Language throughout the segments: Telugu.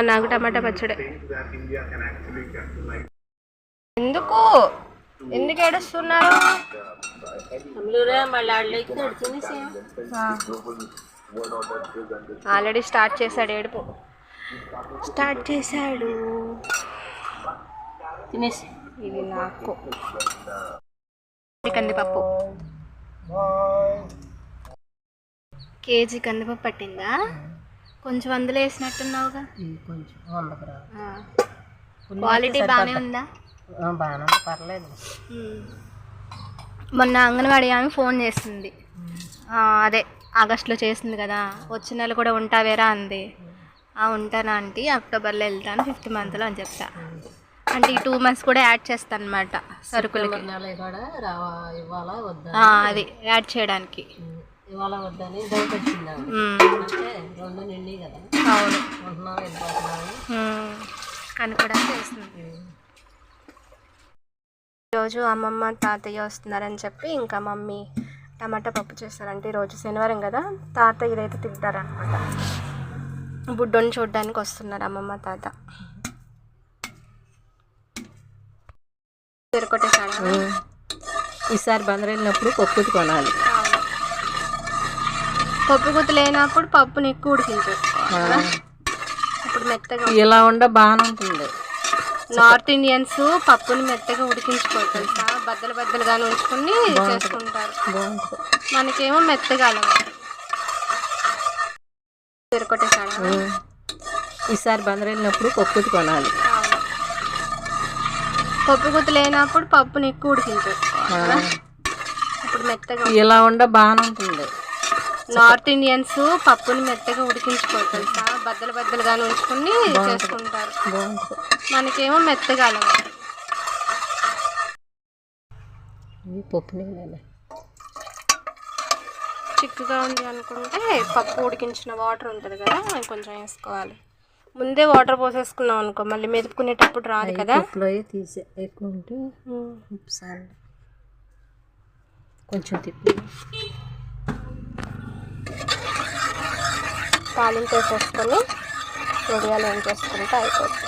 నాకు టమాటా పచ్చడి. ఎందుకు? ఎందుకు ఏడుస్తున్నారు? ఆల్రెడీ స్టార్ట్ చేశాడు ఏడుపు. స్టార్ట్ చేశాడు. తినేసి. ఇది నాకు. కందిపప్పు కేజీ కందిపప్పు పట్టిందా? కొంచెం అందులో వేసినట్టున్నావుగా. కొంచెం. క్వాలిటీ బాగానే ఉందా? బాగానే పర్లేదు. మొన్న అంగన్వాడీ ఆమె ఫోన్ చేసింది అదే ఆగస్ట్లో చేసింది కదా. వచ్చే నెల కూడా ఉంటావేరా అంది. ఆ ఉంటానా ఆంటీ? అక్టోబర్లో వెళ్తాను ఫిఫ్త్ మంత్లో అని చెప్తా. అంటే ఈ టూ మంత్స్ కూడా యాడ్ చేస్తాను అనమాట ఆ, అది యాడ్ చేయడానికి. ఇవ్వాలా వద్దని డౌట్ వచ్చింది ఆవిడ. మ్మ్. అంటే రెండు నిండి కదా. అవును. ఉంటున్నావు వెళ్ళిపోతున్నావు మ్మ్. కానీ కూడా చేస్తుంది. ఈరోజు అమ్మమ్మ తాతయ్య వస్తున్నారని చెప్పి ఇంకా మమ్మీ టమాటా పప్పు చేస్తారంటే ఈరోజు శనివారం కదా తాత ఇదైతే తింటారనమాట బుడ్డోని చూడడానికి వస్తున్నారు అమ్మమ్మ తాత. ఈసారి బందరు వెళ్ళినప్పుడు పప్పు కొనాలి. పప్పు గుత్తి లేనప్పుడు పప్పుని ఎక్కువ ఉడికించేసుకోవాలి ఇప్పుడు మెత్తగా ఇలా ఉండ బాగానే ఉంటుంది. నార్త్ ఇండియన్స్ పప్పుని మెత్తగా ఉడికించుకోవాలి బద్దలు బద్దలుగానే ఉంచుకుని చేసుకుంటారు. మనకేమో మెత్తగా అలవాటు. తిరగొట్టేసాడా ఈసారి బందరు వెళ్ళినప్పుడు పప్పు కొనాలి. పప్పు గుత్తి లేనప్పుడు పప్పుని ఎక్కువ ఉడికించేసుకోవాలి ఇప్పుడు మెత్తగా ఇలా ఉండ బాగానే ఉంటుంది. నార్త్ ఇండియన్స్ పప్పుని మెత్తగా ఉడికించుకోవాలి తెలుసా బద్దలు బద్దలుగానే ఉంచుకుని చేసుకుంటారు. మనకేమో మెత్తగా అలవాటు. పప్పు చిక్కుగా ఉంది అనుకుంటే పప్పు ఉడికించిన వాటర్ ఉంటుంది కదా అది కొంచెం వేసుకోవాలి. ముందే వాటర్ పోసేసుకున్నాం అనుకో మళ్ళీ మెదుపుకునేటప్పుడు రాదు కదా. తీసే ఎక్కువ ఉంటే సార్ కొంచెం తిప్పి తాలింపు వేసేసుకొని ఉడియాలు ఏం చేసుకుంటే అయిపోతుంది.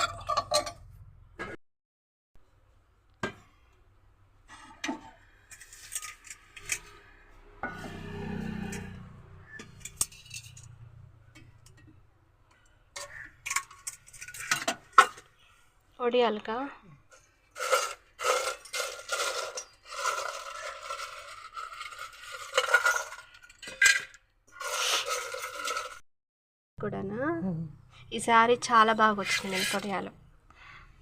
ఒడియాలుగా కూడానా ఈసారి చాలా బాగా వచ్చినాయి మినపొడియాలు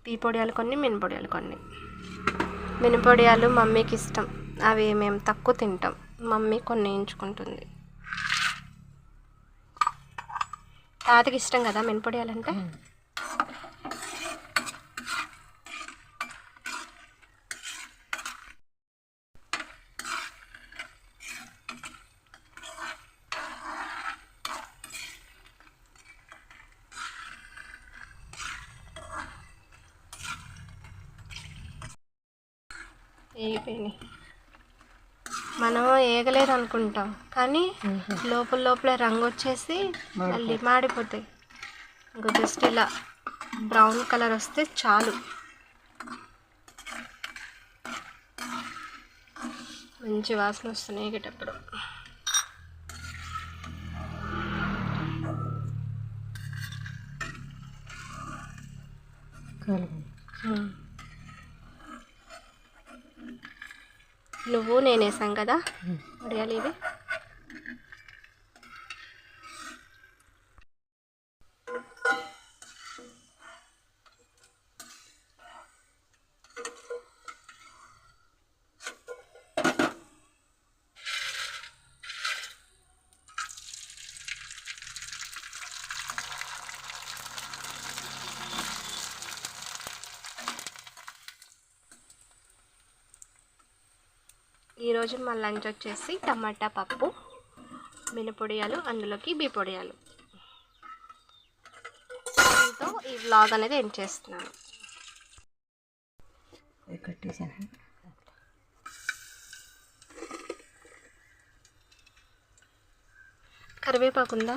పీ పొడియాలు కొన్ని మినపొడియాలు కొన్ని. మినపొడియాలు మమ్మీకి ఇష్టం. అవి మేము తక్కువ తింటాం. మమ్మీ కొన్ని వేయించుకుంటుంది. తాతకి ఇష్టం కదా మినపొడియాలు వేగిపోయినాయి మనం ఏగలేదు అనుకుంటాం కానీ లోపల లోపల రంగు వచ్చేసి మళ్ళీ మాడిపోతాయి. ఇంకో జస్ట్ ఇలా బ్రౌన్ కలర్ వస్తే చాలు. మంచి వాసన వస్తున్నాయి ఏగేటప్పుడు. కలుపు నువ్వు నేనేసాం కదా వడియాలు ఇవి ఈరోజు మా లంచ్ వచ్చేసి టమాటా పప్పు మినపొడియాలు అందులోకి బీపొడియాలు దీంతో ఈ బ్లాగ్ అనేది ఏం చేస్తున్నాను. కరివేపాకుందా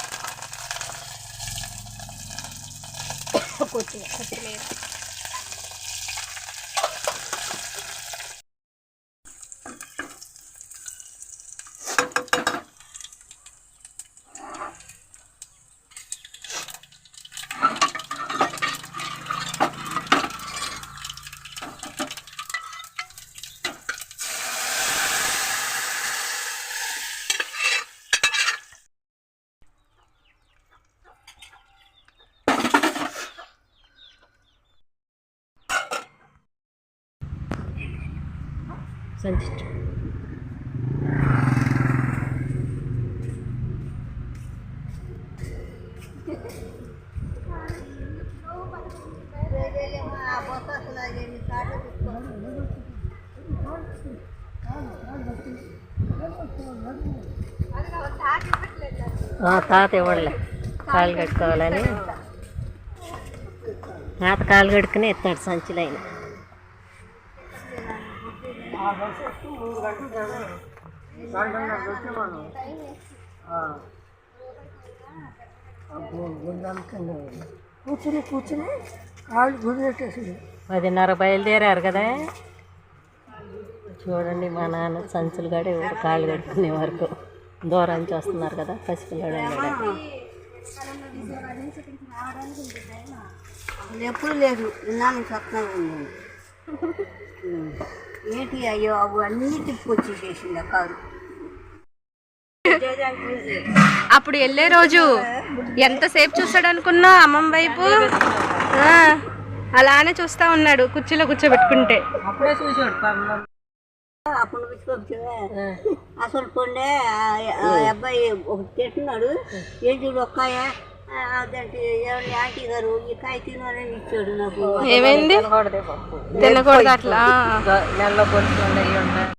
こっちがこ。ఆ, తాత ఇవ్వలే కాళ్ళు కట్టుకోవాలని తాత కాళ్ళు కట్టుకుని ఎత్తాడు సంచిలో అయినా కూర్చుని కూర్చుని కాళ్ళు పెట్టేసి పదిన్నర బయలుదేరారు కదా. చూడండి మా నాన్న సంచులు కాడ కాళ్ళు కట్టుకునే వరకు దూరం నుంచి వస్తున్నారు కదా పసిపిల్లాడు ఎప్పుడు లేదు స్వప్నం ఉంది ఏంటి అయ్యో అవి అన్నీ తిప్పుకొచ్చి చేసింది ఆ కారు. అప్పుడు వెళ్ళే రోజు ఎంతసేపు చూస్తాడు అనుకున్నా అమ్మమ్మ వైపు? ఆ, అలానే చూస్తా ఉన్నాడు కుర్చీలో కూర్చోబెట్టుకుంటే. అప్పుడే చూసాడు పాపం. అప్పుడు అసలు ఆ అబ్బాయి ఒక తింటున్నాడు ఏం చూడు ఒక్కాయ? అదంటే ఏమండి ఆంటీ గారు ఈ కాయ తినని ఇచ్చాడు నాకు. ఏమైంది? తినకూడదే అట్లా. నెలలో ఉంటాయి